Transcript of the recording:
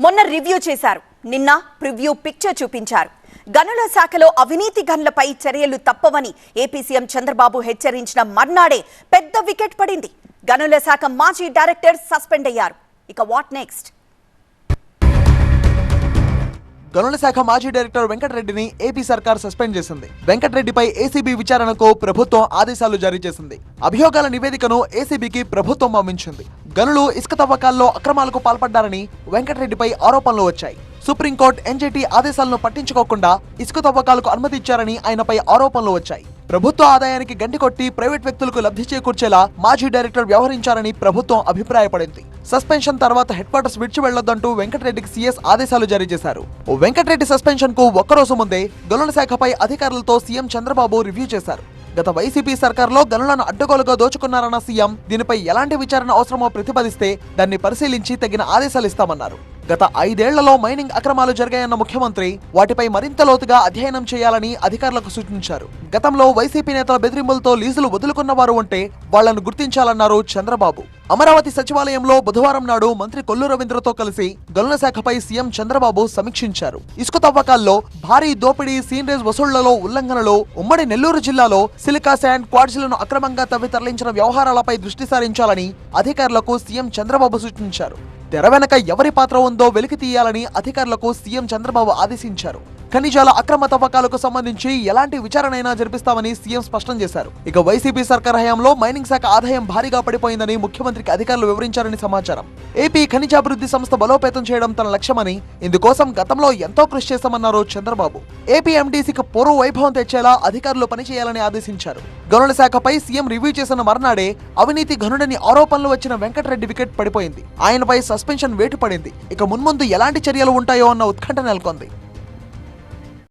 మొన్న రివ్యూ చేశారు. నిన్న ప్రివ్యూ పిక్చర్ చూపించారు. గనుల శాఖలో అవినీతి గనులపై చర్యలు తప్పవని ఏపీ సీఎం చంద్రబాబు హెచ్చరించిన మర్నాడే పెద్ద వికెట్ పడింది. గనుల శాఖ మాజీ డైరెక్టర్ సస్పెండ్ అయ్యారు. ఇక వాట్ నెక్స్ట్? గనుల శాఖ మాజీ డైరెక్టర్ వెంకటరెడ్డిని ఏపీ సర్కార్ సస్పెండ్ చేసింది. వెంకటరెడ్డిపై ఏసీబీ విచారణకు ప్రభుత్వం ఆదేశాలు జారీ చేసింది. అభియోగాల నివేదికను ఏసీబీకి ప్రభుత్వం పంపించింది. గనులు ఇసుక తవ్వకాల్లో అక్రమాలకు పాల్పడ్డారని వెంకటరెడ్డిపై ఆరోపణలు వచ్చాయి. సుప్రీంకోర్టు ఎన్జీటీ ఆదేశాలను పట్టించుకోకుండా ఇసుక తవ్వకాలకు అనుమతి ఇచ్చారని ఆయనపై ఆరోపణలు వచ్చాయి. ప్రభుత్వ ఆదాయానికి గంటి కొట్టి ప్రైవేట్ వ్యక్తులకు లబ్ధి చేకూర్చేలా మాజీ డైరెక్టర్ వ్యవహరించారని ప్రభుత్వం అభిప్రాయపడింది. సస్పెన్షన్ తర్వాత హెడ్ క్వార్టర్స్ విడిచి వెళ్ళొద్దంటూ వెంకటరెడ్డికి సీఎస్ ఆదేశాలు జారీ చేశారు. వెంకటరెడ్డి సస్పెన్షన్కు ఒక్కరోజు ముందే గనుల శాఖపై అధికారులతో సీఎం చంద్రబాబు రివ్యూ చేశారు. గత వైసీపీ సర్కార్లో గనులను అడ్డగోలుగా దోచుకున్నారన్న సీఎం దీనిపై ఎలాంటి విచారణ అవసరమో ప్రతిపాదిస్తే దాన్ని పరిశీలించి తగిన ఆదేశాలు ఇస్తామన్నారు. గత ఐదేళ్ళలో మైనింగ్ అక్రమాలు జరిగాయన్న ముఖ్యమంత్రి వాటిపై మరింత లోతుగా అధ్యయనం చేయాలని అధికారులకు సూచించారు. గతంలో వైసీపీ నేతల బెదిరింపులతో లీజులు వదులుకున్న వారు ఉంటే వాళ్ళను గుర్తించాలన్నారు చంద్రబాబు. అమరావతి సచివాలయంలో బుధవారం నాడు మంత్రి కొల్లు రవీంద్రతో కలిసి గనుల శాఖపై సీఎం చంద్రబాబు సమీక్షించారు. ఇసుక తవ్వకాల్లో భారీ దోపిడీ సీనరేజ్ వసూళ్ళలో ఉల్లంఘనలు ఉమ్మడి నెల్లూరు జిల్లాలో సిలికా శాండ్ క్వాడ్స్లను అక్రమంగా తవ్వి తరలించిన వ్యవహారాలపై దృష్టి సారించాలని అధికారులకు సీఎం చంద్రబాబు సూచించారు. తెర వెనక ఎవరి పాత్ర ఉందో వెలికి తీయాలని అధికారులకు సీఎం చంద్రబాబు ఆదేశించారు. ఖనిజాల అక్రమ తవ్వకాలకు సంబంధించి ఎలాంటి విచారణైనా జరిపిస్తామని సీఎం స్పష్టం చేశారు. ఇక వైసీపీ సర్కార్ హయాంలో మైనింగ్ శాఖ ఆదాయం భారీగా పడిపోయిందని ముఖ్యమంత్రికి అధికారులు వివరించారని సమాచారం. ఏపీ ఖనిజాభివృద్ధి సంస్థ బలోపేతం చేయడం తన లక్ష్యమని ఇందుకోసం గతంలో ఎంతో కృషి చేశామన్నారు చంద్రబాబు. ఏపీ ఎండీసీకి పూర్వ వైభవం తెచ్చేలా అధికారులు పనిచేయాలని ఆదేశించారు. గనుల శాఖపై సీఎం రివ్యూ చేసిన మర్నాడే అవినీతి గనుడని ఆరోపణలు వచ్చిన వెంకటరెడ్డి వికెట్ పడిపోయింది. ఆయనపై సస్పెన్షన్ వేటు పడింది ఇక మున్ముందు ఎలాంటి చర్యలు ఉంటాయో అన్న ఉత్కంఠ నెలకొంది.